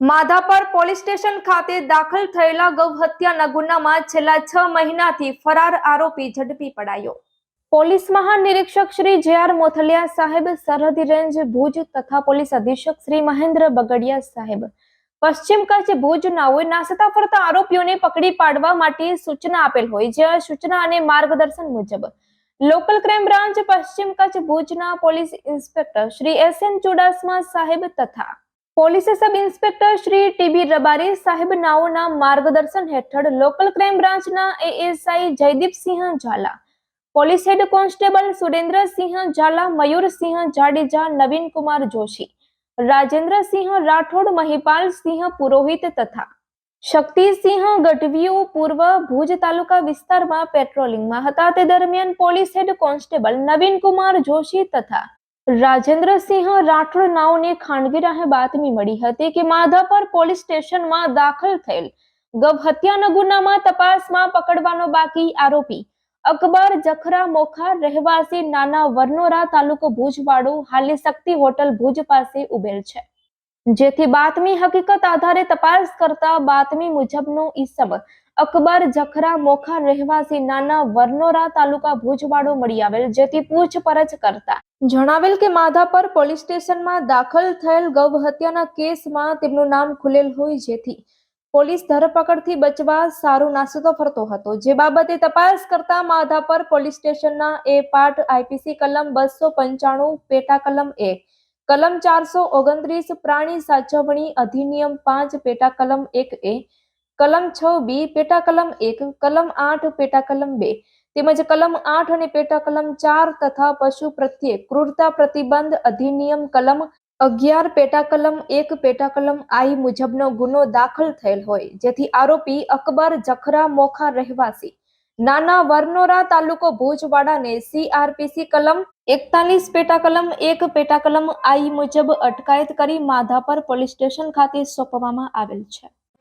Madhapar police station ખાતે દાખલ થયેલા ગૌ હત્યાના ગુનામાં છેલ્લા છ મહિનાથી ફરાર આરોપી ઝડપી પડાયો. પોલીસ મહાનિરીક્ષક શ્રી જે આર મોથલિયા સાહેબ, સરહદી રેન્જ ભુજ તથા પોલીસ અધિક્ષક શ્રી મહેન્દ્ર બગડિયા સાહેબ. પશ્ચિમ કચ્છ ભુજ નાઓએ નાસતા ફરતા આરોપીઓને પકડી પાડવા માટે સૂચના આપેલ હોય જે સૂચના અને માર્ગદર્શન મુજબ લોકલ ક્રાઇમ બ્રાન્ચ પશ્ચિમ કચ્છ ભુજના police inspector Shri S N Chudasama સાહેબ તથા police sub inspector Shri TB Rabari સાહેબ નાઓના માર્ગદર્શન હેઠળ લોકલ ક્રાઇમ બ્રાન્ચના ASI Jaydeepsinh Zala, police head constable Surendrasinh Zala Mayursinh Jadeja, Naveen Kumar Joshi Rajendrasinh Rathod Mahipalsinh Purohit તથા શક્તિસિંહ ગઢવીઓ પૂર્વ ભુજ તાલુકા વિસ્તારમાં પેટ્રોલિંગમાં હતા. તે દરમિયાન police head constable Naveen Kumar Joshi તથા રાજેન્દ્રસિંહ રાઠોડ નાઓને ખાનગી રાહે બાતમી મળી હતી કે માધાપર પોલીસ સ્ટેશનમાં દાખલ થયેલ ગૌ હત્યાના ગુનામાં તપાસમાં પકડવાનો બાકી આરોપી અકબર જખરા મોખા રહેવાસી નાના વરનોરા તાલુકો ભુજવાડો હાલે શક્તિ હોટલ ભુજ પાસે ઉભેલ છે. જેથી બાતમી હકીકત આધારે તપાસ કરતા બાતમી મુજબનો ઈસમ અકબર જખરા મોખા રહેવાસી નાના વરનોરા તાલુકા ભુજવાડો મળી આવેલ, જેથી પૂછપરછ કરતા જણાવેલ કે માધાપર પોલીસ સ્ટેશનમાં દાખલ થયેલ ગૌ હત્યાના કેસમાં તેમનું નામ ખુલેલ હોય જેથી પોલીસ ધરપકડથી બચવા સારું નાસતો ફરતો હતો. જે બાબતે તપાસ કરતા માધાપર પોલીસ સ્ટેશનના એ પાર્ટ આઈપીસી કલમ બસો પંચાણું, પેટા કલમ એક કલમ ચારસો ઓગણત્રીસ, પ્રાણી સાચવણી અધિનિયમ પાંચ, પેટા કલમ એક એ કલમ છ બી પેટા કલમ એક, કલમ આઠ પેટા કલમ બે. તેમજ કલમ આઠ અને પેટા કલમ ચાર તથા પશુ પ્રત્યે ક્રૂરતા પ્રતિબંધ અધિનિયમ કલમ અગિયાર પેટા કલમ એક પેટા કલમ આઈ મુજબનો ગુનો દાખલ થયેલ હોય. જેથી આરોપી અકબર જખરા મોખા રહેવાસી. નાના વરનોરા તાલુકો ભુજવાડાને સીઆરપીસી કલમ એકતાલીસ પેટા કલમ એક પેટા કલમ આઈ મુજબ અટકાયત કરી માધાપર પોલીસ સ્ટેશન ખાતે સોંપવામાં આવેલ છે.